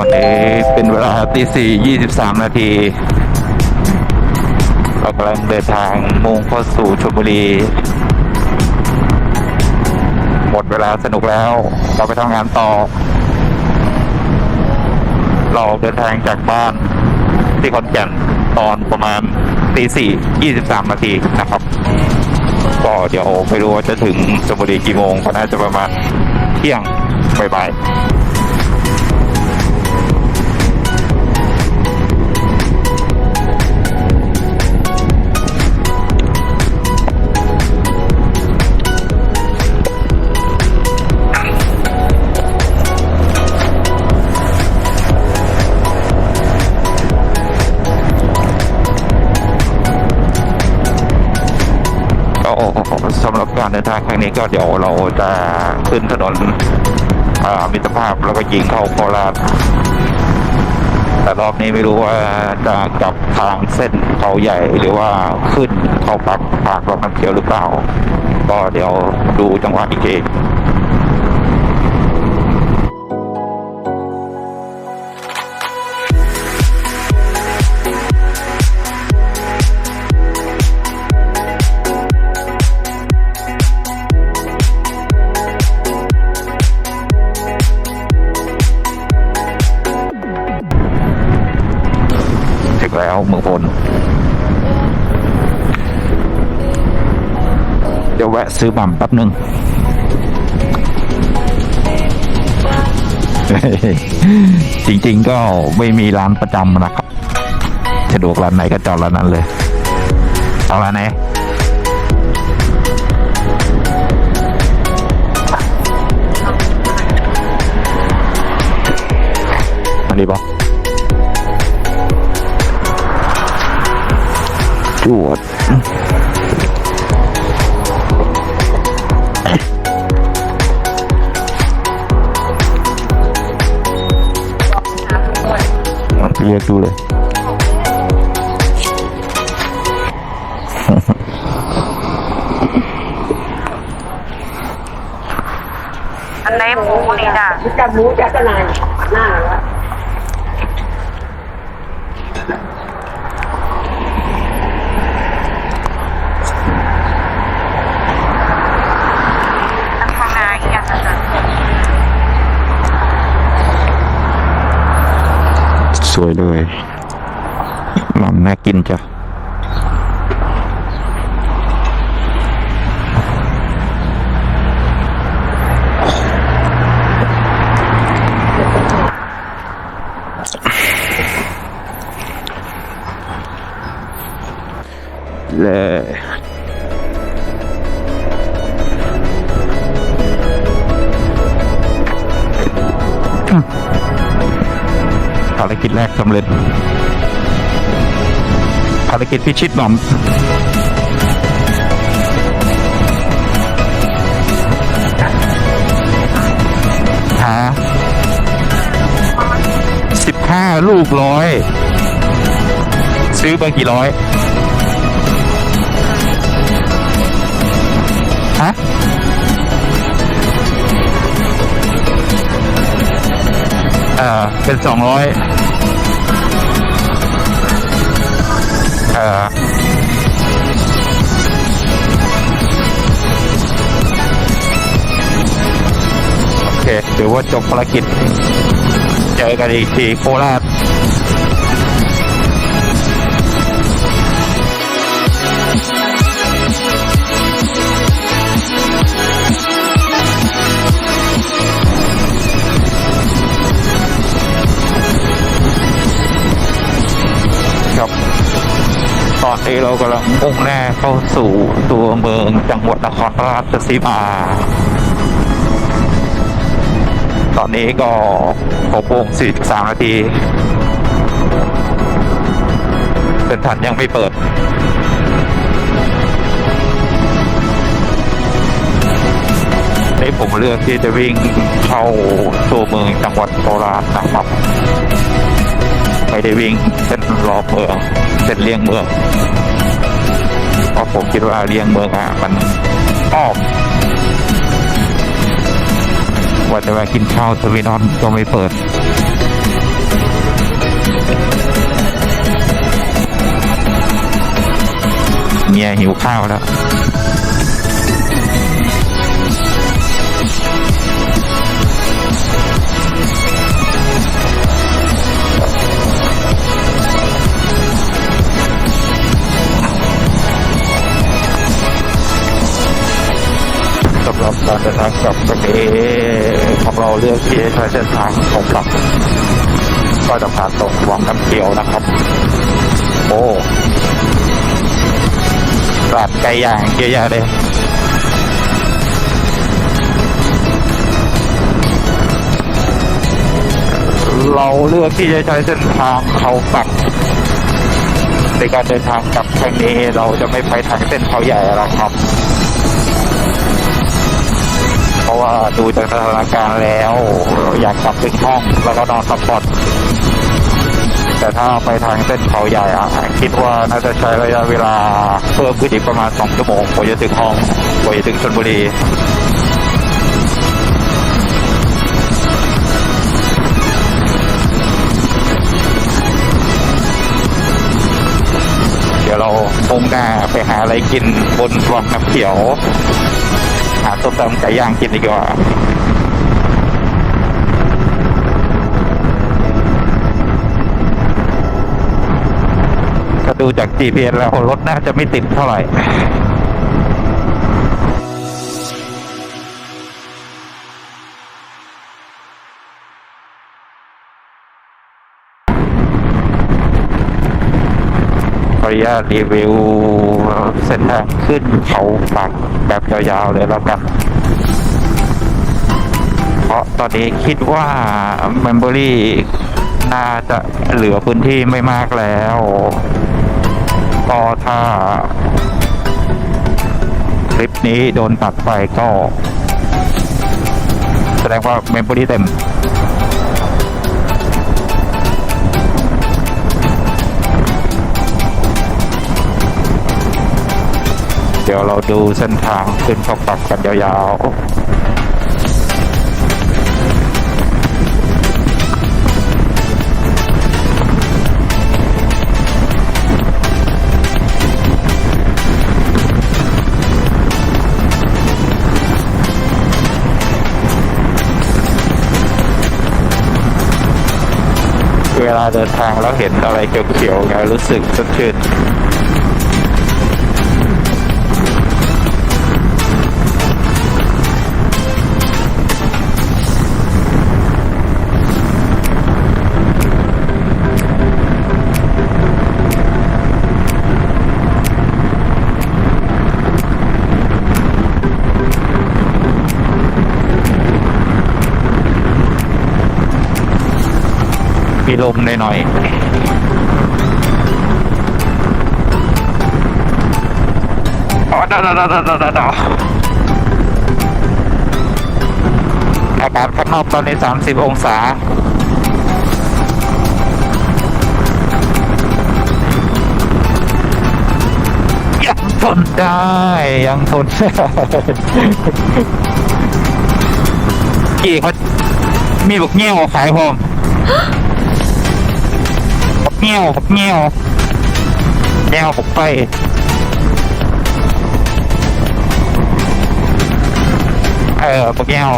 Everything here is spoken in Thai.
อนนี้เป็นเวลาตีสี่ยี่สิบสามนาทีเรากำลังเดินทางมุ่งเข้าสู่ชลบุรี หมดเวลาสนุกแล้ว เราไปทำงานต่อ เราเดินทางจากบ้านที่ขอนแก่นตอนประมาณตีสี่ยี่สิบสามนาทีนะครับก็เดี๋ยวไม่รู้ว่าจะถึงชลบุรีกี่โมงก็น่าจะประมาณเที่ยงบ่ายๆ การเดินทางครั้งนี้ก็เดี๋ยวเราจะขึ้นถนนอามิตรภาพแล้วก็ยิงเข้าโคราชแต่รอบนี้ไม่รู้ว่าจะกลับทางเส้นเขาใหญ่หรือว่าขึ้นเข้าปากปากรอบน้ำเขียวหรือเปล่า ก็เดี๋ยวดูจังหวะอีกที ซื้อบัมแป๊บหนึ่งจริงๆก็ไม่มีร้านประจำนะครับสะดวกร้านไหนก็จอดร้านนั้นเลย เอาร้านไหนอันนี้ปะจวด เรียกดูเลยอันไหนหมูนี่จ้ะ จะหมูจะตะนายหน้าแล้ว ทางข้างหน้าอีกอย่างหนึงจ้ะ สวยเลยลำน่ากินจ้ะ กิจแรกสำเร็จ ภารกิจพิชิตหม่อม หาสิบห้าลูกร้อย ซื้อมากี่ร้อย ฮะ เอ่อเป็นสองร้อย อโอเคถือว่าจบภารกิจ เจอกันอีกทีโคราช เรากำลังมุ่งหน้าเข้าสู่ตัวเมืองจังหวัดนครราชสีมา ตอนนี้ก็หกโมงสี่สามนาทีเส้นทันยังไม่เปิดนี่ผมเลือกที่จะวิ่งเข้าตัวเมืองจังหวัดโคราชนะครับ ไม่ได้วิ่งเส้นรอบเมืองเส้นเลี้ยงเมืองเพราะผมคิดว่าเลี้ยงเมืองอะมันออมว่าจะไปกินข้าวเทอร์นอลก็ไม่เปิดเมียหิวข้าวแล้ว การเดินทางกับวันนี้ของเราเลือกที่ใช้เส้นทางของกลับ ก็จะผ่านตรงวังน้ำเขียวนะครับ โอ้ร้านไก่ย่างเยอะแยะเลยเราเลือกที่จะใช้เส้นทางเขาปักในการเดินทางกลับครั้งนี้เราจะไม่ไปทางเส้นเขาใหญ่แล้วครับ ราะว่าดูจากสถานการณ์แล้ว อยากกลับถึงห้องแล้วก็นอนพักผ่อนแต่ถ้าไปทางเส้นเขาใหญ่อะคิดว่าน่าจะใช้ระยะเวลาเพิ่มขึ้นอีกประมาณสองชั่วโมงกว่าจะถึงห้องกว่าจะถึงชลบุรีเดี๋ยวเรามุ่งหน้าไปหาอะไรกินบนวังน้ำเขียว หาส้มตำไก่ย่างกินดีกว่าดูจาก GPS แล้วรถน่าจะไม่ติดเท่าไหร่ขออนุญาตรีวิว เส้นทางขึ้นเขาปักแบบยาวๆเลยแล้วกันเพราะตอนนี้คิดว่า Memory น่าจะเหลือพื้นที่ไม่มากแล้วก็ถ้าคลิปนี้โดนตัดไปก็ แสดงว่า Memory เต็ม ดี๋ยวเราดูเส้นทางขึ้นเขาปักกันยาวๆเวลาเดินทางแล้วเห็นอะไรเขียวๆไงรู้สึกสดชื่น มีลมหน่อยๆอ๋อดาวดาวดาวดาวดาวดาวอากาศข้างนอกตอนนี้ 30 องศายังทนได้ยังทนได้กี่เขามีบุกเงี้ยวขายพร้อมบัก เงี้ยวเงี้ยวแนวบักไปเออปกเงี้ยว